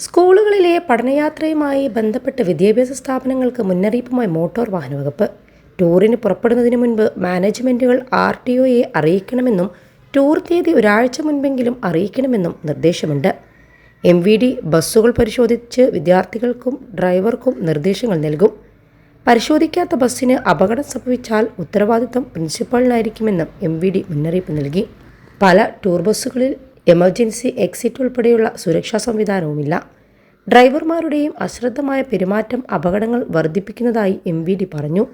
സ്കൂളുകളിലെ പഠനയാത്രയുമായി ബന്ധപ്പെട്ട് വിദ്യാഭ്യാസ സ്ഥാപനങ്ങൾക്ക് മുന്നറിയിപ്പുമായി മോട്ടോർ വാഹന വകുപ്പ് ടൂറിന് പുറപ്പെടുന്നതിന് മുൻപ് മാനേജ്മെന്റുകൾ ആർ ടി ഒയെ അറിയിക്കണമെന്നും ടൂർ തീയതി ഒരാഴ്ച മുൻപെങ്കിലും അറിയിക്കണമെന്നും നിർദ്ദേശമുണ്ട്. എം വി ഡി ബസ്സുകൾ പരിശോധിച്ച് വിദ്യാർത്ഥികൾക്കും ഡ്രൈവർക്കും നിർദ്ദേശങ്ങൾ നൽകും. പരിശോധിക്കാത്ത ബസ്സിന് അപകടം സംഭവിച്ചാൽ ഉത്തരവാദിത്തം പ്രിൻസിപ്പാളിനായിരിക്കുമെന്നും എം വി ഡി മുന്നറിയിപ്പ് നൽകി. പല ടൂർ ബസ്സുകളിൽ എമർജൻസി എക്സിറ്റ് ഉൾപ്പെടെയുള്ള സുരക്ഷാ സംവിധാനവുമില്ല. ഡ്രൈവർമാരുടെയും അശ്രദ്ധമായ പെരുമാറ്റം അപകടങ്ങൾ വർദ്ധിപ്പിക്കുന്നതായി എം വി ഡി പറഞ്ഞു.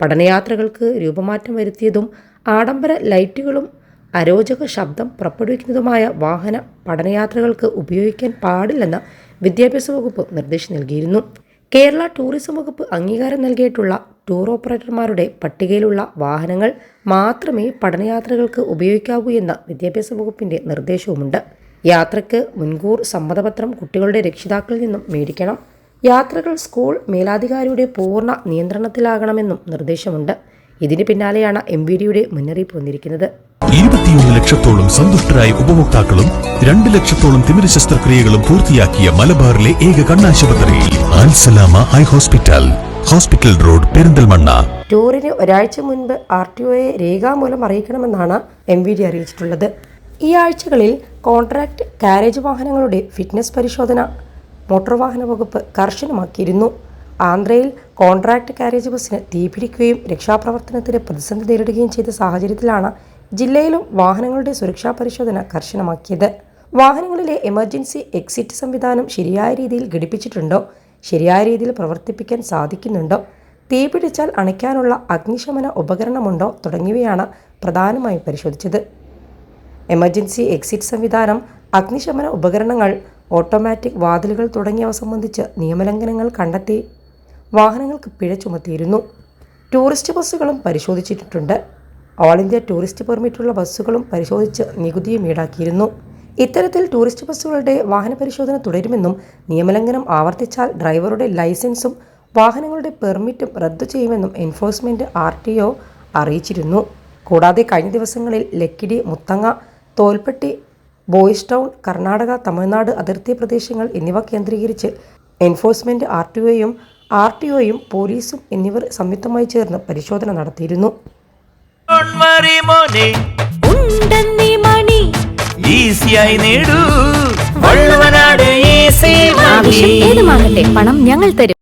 പഠനയാത്രകൾക്ക് രൂപമാറ്റം വരുത്തിയതും ആഡംബര ലൈറ്റുകളും അരോചക ശബ്ദം പുറപ്പെടുവിക്കുന്നതുമായ വാഹന പഠനയാത്രകൾക്ക് ഉപയോഗിക്കാൻ പാടില്ലെന്ന് വിദ്യാഭ്യാസ വകുപ്പ് നിർദ്ദേശം നൽകിയിരുന്നു. കേരള ടൂറിസം വകുപ്പ് അംഗീകാരം നൽകിയിട്ടുള്ള ടൂർ ഓപ്പറേറ്റർമാരുടെ പട്ടികയിലുള്ള വാഹനങ്ങൾ മാത്രമേ പഠനയാത്രകൾക്ക് ഉപയോഗിക്കാവൂ എന്ന വിദ്യാഭ്യാസ വകുപ്പിന്റെ നിർദ്ദേശവുമുണ്ട്. യാത്രയ്ക്ക് മുൻകൂർ സമ്മതപത്രം കുട്ടികളുടെ രക്ഷിതാക്കളിൽ നിന്നും മേടിക്കണം. യാത്രകൾ സ്കൂൾ മേലാധികാരിയുടെ പൂർണ നിയന്ത്രണത്തിലാകണമെന്നും നിർദ്ദേശമുണ്ട്. ഇതിന് പിന്നാലെയാണ് എം വി ഡിയുടെ മുന്നറിയിപ്പ് വന്നിരിക്കുന്നത്. ഇരുപത്തിയൊന്ന് ലക്ഷത്തോളം സന്തുഷ്ടരായ ഉപഭോക്താക്കളും രണ്ട് ലക്ഷത്തോളം തിമിര ശസ്ത്രക്രിയകളും പൂർത്തിയാക്കിയ മലബാറിലെ ഏക കണ്ണാശുപത്രി eye hospital. Hospital road Perinthalmanna. ടൂറിന് ഒരാഴ്ച മുൻപ് ആർ ടി ഒയെ രേഖാമൂലം അറിയിക്കണമെന്നാണ് എം വി ഡി അറിയിച്ചിട്ടുള്ളത്. ഈ ആഴ്ചകളിൽ കോൺട്രാക്ട് കാരേജ് വാഹനങ്ങളുടെ ഫിറ്റ്നസ് പരിശോധന മോട്ടോർ വാഹന വകുപ്പ് കർശനമാക്കിയിരുന്നു. ആന്ധ്രയിൽ കോൺട്രാക്ട് കാരേജ് ബസ്സിന് തീപിടിക്കുകയും രക്ഷാപ്രവർത്തനത്തിന് പ്രതിസന്ധി നേരിടുകയും ചെയ്ത സാഹചര്യത്തിലാണ് ജില്ലയിലും വാഹനങ്ങളുടെ സുരക്ഷാ പരിശോധന കർശനമാക്കിയത്. വാഹനങ്ങളിലെ എമർജൻസി എക്സിറ്റ് സംവിധാനം ശരിയായ രീതിയിൽ ഘടിപ്പിച്ചിട്ടുണ്ടോ? ശരിയായ രീതിയിൽ പ്രവർത്തിപ്പിക്കാൻ സാധിക്കുന്നുണ്ടോ? തീ പിടിച്ചാൽ അണയ്ക്കാനുള്ള അഗ്നിശമന ഉപകരണമുണ്ടോ തുടങ്ങിയവയാണ് പ്രധാനമായും പരിശോധിച്ചത്. എമർജൻസി എക്സിറ്റ് സംവിധാനം അഗ്നിശമന ഉപകരണങ്ങൾ ഓട്ടോമാറ്റിക് വാതിലുകൾ തുടങ്ങിയവ സംബന്ധിച്ച് നിയമലംഘനങ്ങൾ കണ്ടെത്തി വാഹനങ്ങൾക്ക് പിഴ ചുമത്തിയിരുന്നു. ടൂറിസ്റ്റ് ബസ്സുകളും പരിശോധിച്ചിട്ടുണ്ട്. ഓൾ ഇന്ത്യ ടൂറിസ്റ്റ് പെർമിറ്റുള്ള ബസ്സുകളും പരിശോധിച്ച് നികുതിയും ഈടാക്കിയിരുന്നു. ഇത്തരത്തിൽ ടൂറിസ്റ്റ് ബസ്സുകളുടെ വാഹന പരിശോധന തുടരുമെന്നും നിയമലംഘനം ആവർത്തിച്ചാൽ ഡ്രൈവറുടെ ലൈസൻസും വാഹനങ്ങളുടെ പെർമിറ്റും റദ്ദു ചെയ്യുമെന്നും എൻഫോഴ്സ്മെന്റ് ആർ ടി ഒ അറിയിച്ചിരുന്നു. കൂടാതെ കഴിഞ്ഞ ദിവസങ്ങളിൽ ലക്കിടി മുത്തങ്ങ തോൽപ്പെട്ടി ബോയ്സ് ടൗൺ കർണാടക തമിഴ്നാട് അതിർത്തി പ്രദേശങ്ങൾ എന്നിവ കേന്ദ്രീകരിച്ച് എൻഫോഴ്സ്മെന്റ് ആർ ടി ഒയും ആർ ടി ഒയും പോലീസും എന്നിവർ സംയുക്തമായി ചേർന്ന് പരിശോധന നടത്തിയിരുന്നു. ഈസിയായി നേടൂ. ഏതുമാകട്ടെ പണം ഞങ്ങൾ തരും.